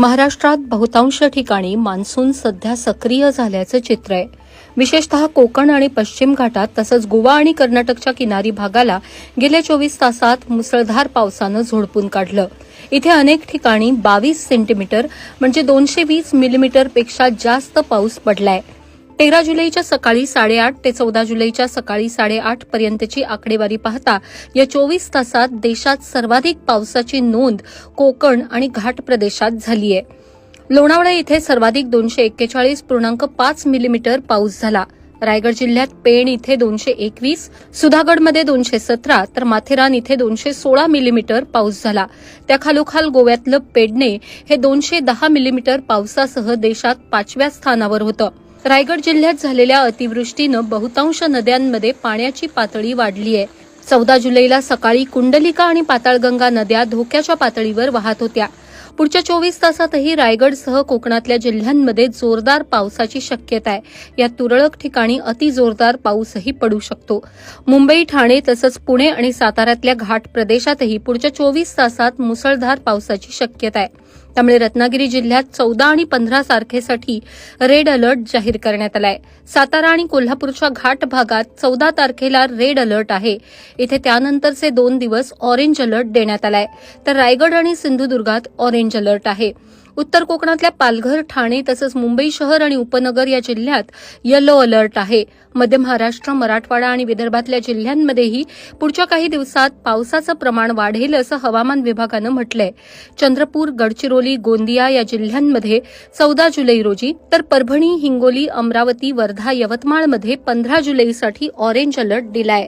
महाराष्ट्रात बहुतांश ठिकाणी मान्सून सध्या सक्रिय झाल्याचं चित्र आहे. विशेषतः कोकण आणि पश्चिम घाटात तसंच गोवा आणि कर्नाटकच्या किनारी भागाला गेल्या चोवीस तासात मुसळधार पावसानं झोडपून काढलं. इथे अनेक ठिकाणी बावीस सेंटीमीटर म्हणजे दोनशे वीस मिलीमीटरपेक्षा जास्त पाऊस पडलाय. तेरा जुलैच्या सकाळी साडेआठ ते चौदा जुलैच्या सकाळी साडेआठ पर्यंतची आकडेवारी पाहता या चोवीस तासात देशात सर्वाधिक पावसाची नोंद कोकण आणि घाट प्रदेशात झाली आहे लोणावळा इथे सर्वाधिक दोनशे एक्केचाळीस पूर्णांक पाच मिलीमीटर पाऊस झाला. रायगड जिल्ह्यात पेण इथे दोनशे एकवीस सुधागडमध्ये दोनशे सतरा तर माथेरान इथे दोनशे सोळा मिलीमीटर पाऊस झाला. त्या खालोखाल गोव्यातलं पेडणे हे दोनशे दहा मिलीमीटर पावसासह देशात पाचव्या स्थानावर होतं. रायगड जिल्ह्यात झालेल्या अतिवृष्टीनं बहुतांश नद्यांमध्ये पाण्याची पातळी वाढली आहे. चौदा जुलैला सकाळी कुंडलिका आणि पाताळगंगा नद्या धोक्याच्या पातळीवर वाहत होत्या. पुढच्या चोवीस तासातही रायगडसह कोकणातल्या जिल्ह्यांमध्ये जोरदार पावसाची शक्यता आहे. या तुरळक ठिकाणी अतिजोरदार पाऊसही पडू शकतो. मुंबई ठाणे तसंच पुणे आणि साताऱ्यातल्या घाट प्रदेशातही पुढच्या चोवीस तासात मुसळधार पावसाची शक्यता आहे. त्यामुळे रत्नागिरी जिल्ह्यात चौदा आणि पंधरा तारखेसाठी रेड अलर्ट जाहीर करण्यात आलाय. सातारा आणि कोल्हापूरच्या घाट भागात चौदा तारखेला रेड अलर्ट आहे. इथे त्यानंतरचे दोन दिवस ऑरेंज अलर्ट देण्यात आलाय. तर रायगड आणि सिंधुदुर्गात ऑरेंज ऑरेंज अलर्ट आहे. उत्तर कोकणातल्या पालघर ठाणे तसंच मुंबई शहर आणि उपनगर या जिल्ह्यात येलो अलर्ट आहे. मध्य महाराष्ट्र मराठवाडा आणि विदर्भातल्या जिल्ह्यांमध्येही पुढच्या काही दिवसात पावसाचं प्रमाण वाढेल असं हवामान विभागानं म्हटलंय. चंद्रपूर गडचिरोली गोंदिया या जिल्ह्यांमध्ये चौदा जुलै रोजी तर परभणी हिंगोली अमरावती वर्धा यवतमाळमध्ये पंधरा जुलैसाठी ऑरेंज अलर्ट दिलाय.